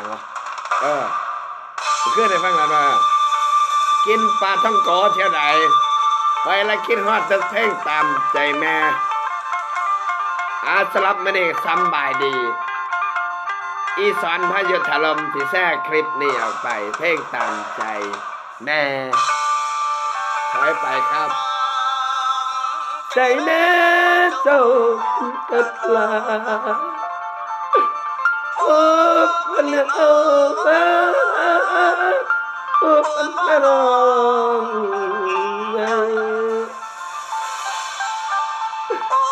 ฟังวะเออขึ้นให้ฟังแล้วว่ากินปลาท่องกอเท่าใดไปแล้วคิดฮอดจะเพ่งตามใจแม่ อาสลับไม่ได้สำบายดี อีสอนพยุทธลมที่แทรกคลิปนี้ออกไป เพ่งตามใจแม่ถอยไปครับ ใจแน่เจ้ากัดลา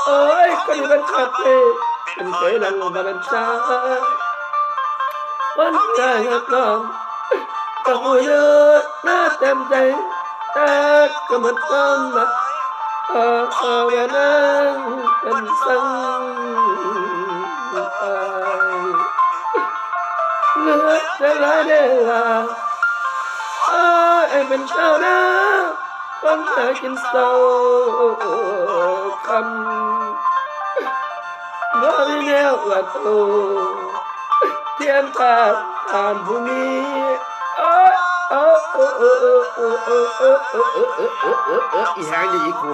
Ôi, con vẫn chặt đi Mình thấy là ngồi vào đằng xa Vẫn trời ngập lòng Còn ngồi nhớ Nó đem đây Ta cầm một con mặt Ờ, ờ, về nắng Cần xanh เหลือจะหลายเดือเอ้ยเป็นเจ้านะคนหากินเศร้าคำบ่มีแนวว่าโตเทียนตาผ่านผู้มีเอ้ยเออเออเออเออเออเออเออเออเออเออเออเอออีหางจะยิงกู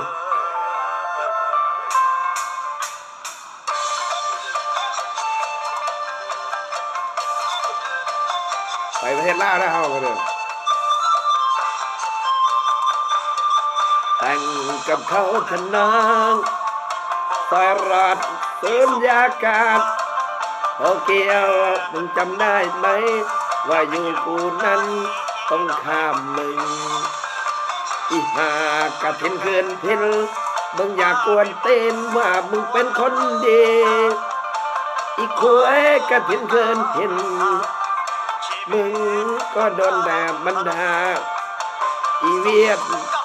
ไปประเทศลาวแล้วเฮาก็เด้อแต่งกับเขาทนางซอยรัดเสริมยากาศโอเกียวมึงจำได้ไหม ว่าอยู่กูนั้นต้องข้ามมึงอีหากระถินเคืนเพินมึงอยากกวนเต้นว่ามึงเป็นคนดี อีขวยกระถินเคืนพิน มึงก็โดนแบบมันด่าอีเวียด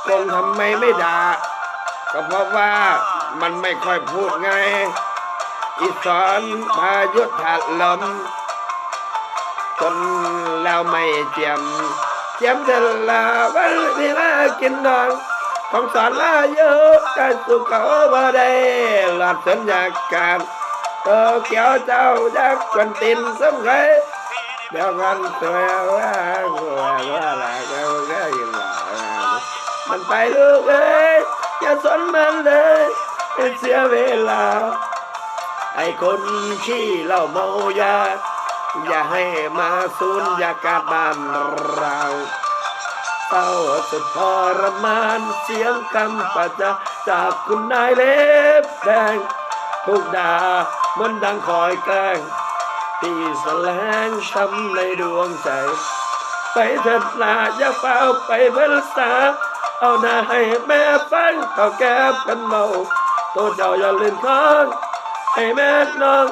กงทำไมไม่ด่า ก็เพราะว่ามันไม่ค่อยพูดไง อีสอนพายุถาลมจนเราไม่เจียม เจียมเดลาวันนี้มากินดองของสอนลาเยอะกันสุขเขาบ่ได้หลอดสัญญาการโตเกียวเจ้าจักกวนตินสมเคย เดี๋ยวกันตัวว่าว่าว่าละก็ก็ยินว่ามันไปลูกเอ้ยอย่าสนมันเลยให้เสียเวลา ไอ้คนที่เหล่าเมายาอย่าให้มาสูญยากาศบ้านเราเศร้าสุดทรมานเสียงคำประจาจากคุณนายเล็บแดงทุกด่าเหมันดังคอยแกล้ง ที่แสลงช้ำในดวงใจ ไปเถิดลาอย่าเฝ้าไปเบลษา เอาหน้าให้แม่ฟังเขาแก้กันเมาตัวเจ้าอย่าลืมค้างให้แม่น้อง